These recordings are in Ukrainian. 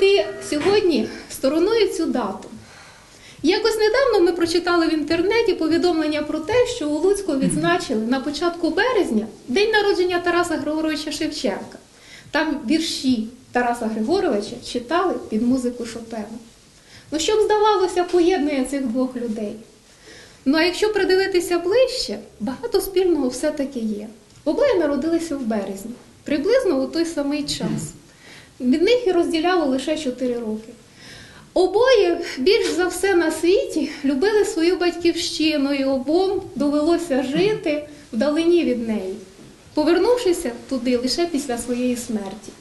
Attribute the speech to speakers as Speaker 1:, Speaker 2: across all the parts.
Speaker 1: обійти сьогодні стороною цю дату. Якось недавно ми прочитали в інтернеті повідомлення про те, що у Луцьку відзначили на початку березня день народження Тараса Григоровича Шевченка. Там вірші Тараса Григоровича читали під музику Шопена. Ну, що б здавалося, поєднує цих двох людей. Ну а якщо придивитися ближче, багато спільного все-таки є. Обоє народилися в березні, приблизно у той самий час. Від них і розділяло лише 4 роки. Обоє більш за все на світі любили свою батьківщину, і обом довелося жити вдалині від неї, повернувшися туди лише після своєї смерті.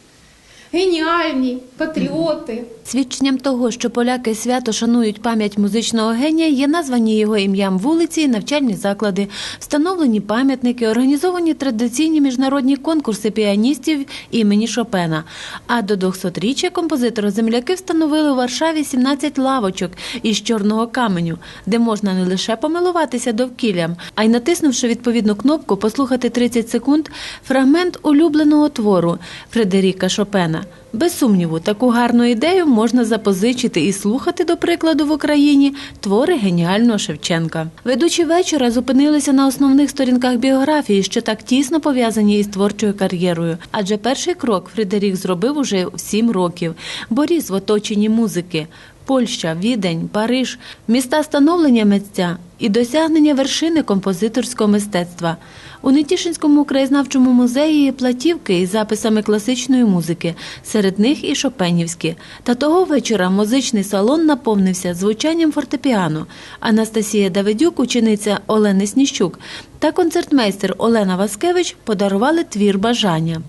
Speaker 1: Геніальні, патріоти,
Speaker 2: Свідченням того, що поляки свято шанують пам'ять музичного генія, є названі його ім'ям вулиці і навчальні заклади, встановлені пам'ятники, організовані традиційні міжнародні конкурси піаністів імені Шопена. А до 200-річчя композитора земляки встановили у Варшаві 17 лавочок із чорного каменю, де можна не лише помилуватися довкіллям, а й натиснувши відповідну кнопку, послухати 30 секунд фрагмент улюбленого твору Фредеріка Шопена. Без сумніву, таку гарну ідею можна запозичити і слухати, до прикладу, в Україні твори геніального Шевченка. Ведучі вечора зупинилися на основних сторінках біографії, що так тісно пов'язані із творчою кар'єрою. Адже перший крок Фредерік зробив уже в сім років, Боріс в оточенні музики. Польща, Відень, Париж, міста становлення митця і досягнення вершини композиторського мистецтва. У Нетішинському краєзнавчому музеї є платівки із записами класичної музики, серед них і шопенівські. Та того вечора музичний салон наповнився звучанням фортепіано. Анастасія Давидюк, учениця Олени Сніщук та концертмейстер Олена Васкевич подарували твір бажання.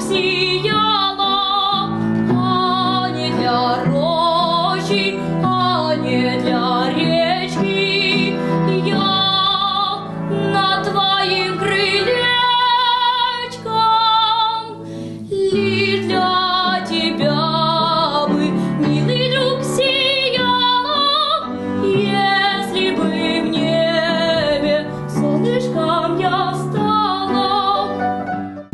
Speaker 3: see.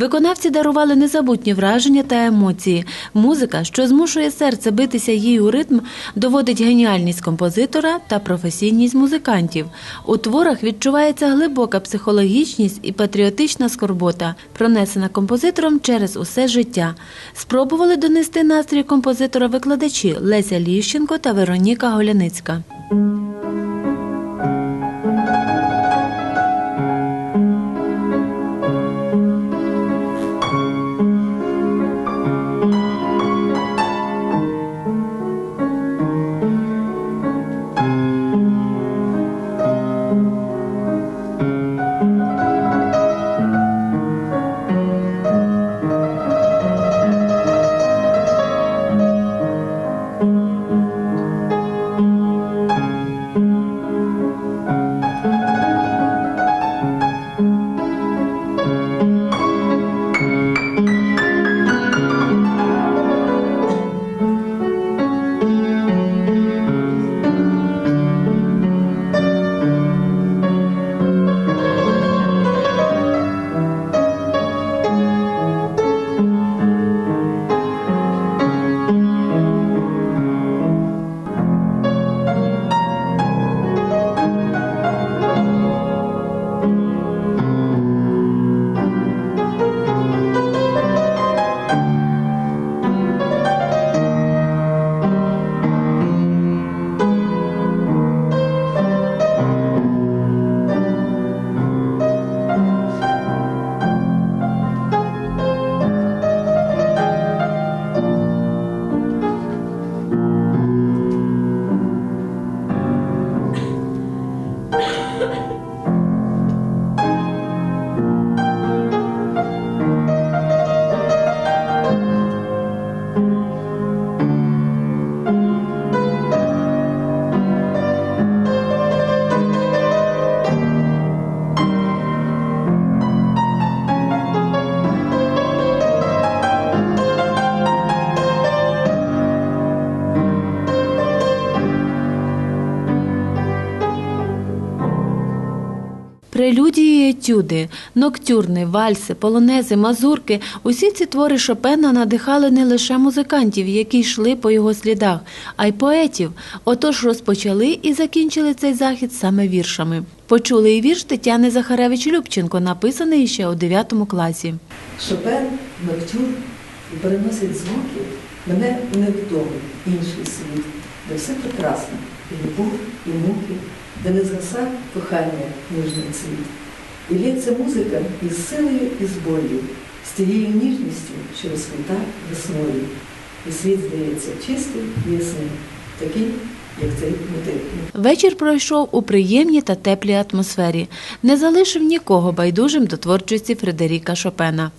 Speaker 2: Виконавці дарували незабутні враження та емоції. Музика, що змушує серце битися їй у ритм, доводить геніальність композитора та професійність музикантів. У творах відчувається глибока психологічність і патріотична скорбота, пронесена композитором через усе життя. Спробували донести настрій композитора викладачі Леся Ліщенко та Вероніка Голяницька. Прелюдії, і етюди, ноктюрни, вальси, полонези, мазурки. Усі ці твори Шопена надихали не лише музикантів, які йшли по його слідах, а й поетів. Отож розпочали і закінчили цей захід саме віршами. Почули і вірш Тетяни Захаревич Любченко, написаний ще у 9 класі.
Speaker 4: Шопен, ноктюр переносить звуки мене невідомий інший світ, де все прекрасно, і любов, і муки, де не згаса кохання ніжний цвіт. І лється музика із силою і з болю, з тією ніжністю, що розквіта весною. І світ здається чистим ясним, такий, як цей мотив.
Speaker 2: Вечір пройшов у приємній та теплій атмосфері, не залишив нікого байдужим до творчості Фредеріка Шопена.